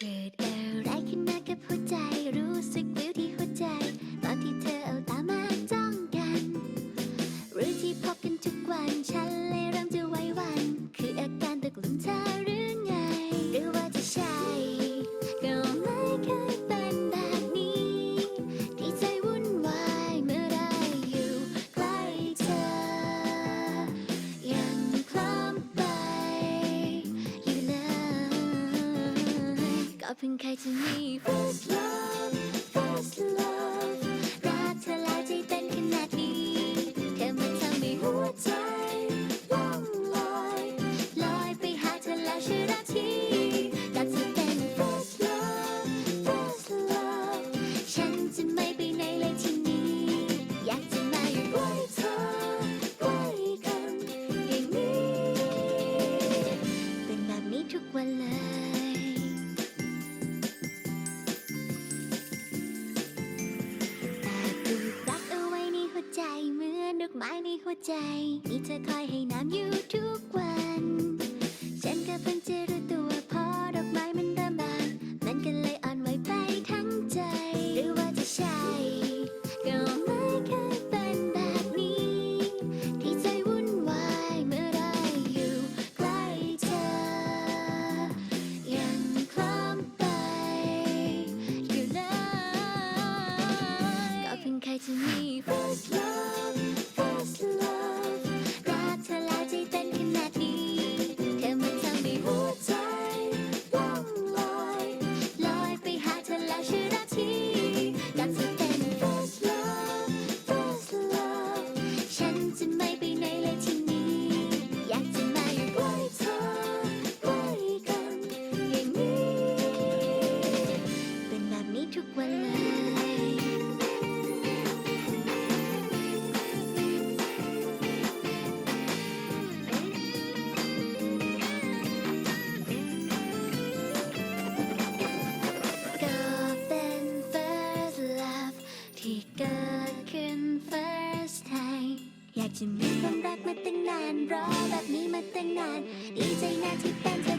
เกิดอะไรขึ้นมากับหัวใจรู้สึกวิว 花พิ่你แค่ ดอกไม้ในหัวใจ มีเธอคอยให้น้ำอยู่ทุกวัน ฉันมีความรักมาตั้งนานรอแบบนี้มาตั้งนานดีใจนะที่เป็นเธอ